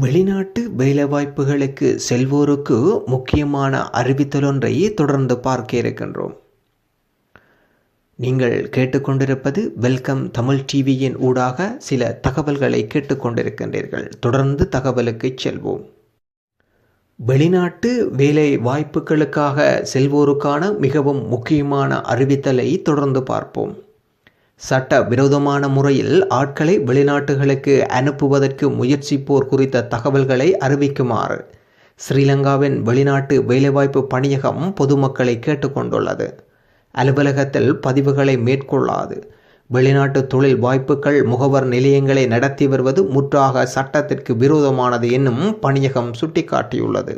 வெளிநாட்டு வேலைவாய்ப்புகளுக்கு செல்வோருக்கு முக்கியமான அறிவித்தலொன்றை தொடர்ந்து பார்க்க இருக்கின்றோம். நீங்கள் கேட்டுக்கொண்டிருப்பது வெல்கம் தமிழ் டிவியின் ஊடாக சில தகவல்களை கேட்டுக்கொண்டிருக்கின்றீர்கள். தொடர்ந்து தகவலுக்கு செல்வோம். வெளிநாட்டு வேலை வாய்ப்புகளுக்காக செல்வோருக்கான மிகவும் முக்கியமான அறிவித்தலை தொடர்ந்து பார்ப்போம். சட்ட விரோதமான முறையில் ஆட்களை வெளிநாட்டுகளுக்கு அனுப்புவதற்கு முயற்சிப்போர் குறித்த தகவல்களை அறிவிக்குமாறு ஸ்ரீலங்காவின் வெளிநாட்டு வேலைவாய்ப்பு பணியகம் பொதுமக்களை கேட்டுக்கொண்டுள்ளது. அலுவலகத்தில் பதிவுகளை மேற்கொள்ளாது. வெளிநாட்டு தொழில் வாய்ப்புகள் முகவர் நிலையங்களை நடத்தி வருவது முற்றாக சட்டத்திற்கு விரோதமானது என்னும் பணியகம் சுட்டிக்காட்டியுள்ளது.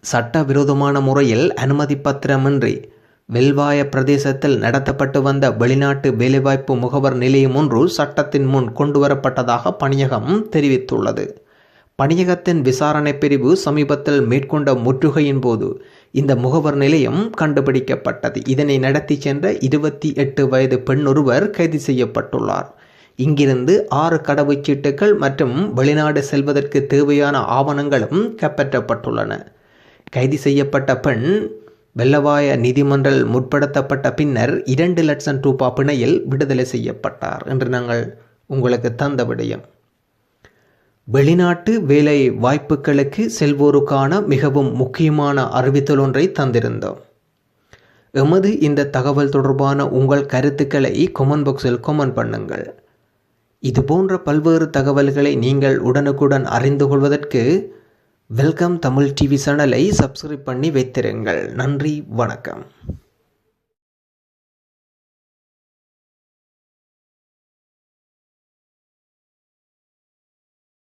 சட்ட விரோதமான முறையில் அனுமதி பத்திரமின்றி வெல்வாய பிரதேசத்தில் நடத்தப்பட்டு வந்த வெளிநாட்டு வேலைவாய்ப்பு முகவர் நிலையம் ஒன்று சட்டத்தின் முன் கொண்டுவரப்பட்டதாக பணியகம் தெரிவித்துள்ளது. பணியகத்தின் விசாரணை பிரிவு சமீபத்தில் மேற்கொண்ட முற்றுகையின் போது இந்த முகவர் நிலையம் கண்டுபிடிக்கப்பட்டது. இதனை நடத்தி சென்ற இருபத்தி எட்டு வயது பெண் ஒருவர் கைது செய்யப்பட்டுள்ளார். இங்கிருந்து ஆறு கடவுச்சீட்டுகள் மற்றும் வெளிநாடு செல்வதற்கு தேவையான ஆவணங்களும் கைப்பற்றப்பட்டுள்ளன. கைது செய்யப்பட்ட பெண் வெள்ளவாய நீதிமன்றில் முற்படுத்தப்பட்ட பின்னர் இரண்டு லட்சம் ரூபா பிணையில் விடுதலை செய்யப்பட்டார் என்று நாங்கள் உங்களுக்கு தந்த விடயம். வெளிநாட்டு வேலை வாய்ப்புகளுக்கு செல்வோருக்கான மிகவும் முக்கியமான அறிவித்தல் ஒன்றை தந்திருந்தோம். எமது இந்த தகவல் தொடர்பான உங்கள் கருத்துக்களை கொமெண்ட் பாக்ஸில் கொமெண்ட் பண்ணுங்கள். இது போன்ற பல்வேறு தகவல்களை நீங்கள் உடனுக்குடன் அறிந்து கொள்வதற்கு வெல்கம் தமிழ் டிவி சேனலை சப்ஸ்கிரைப் பண்ணி வைத்திருங்கள். நன்றி வணக்கம்.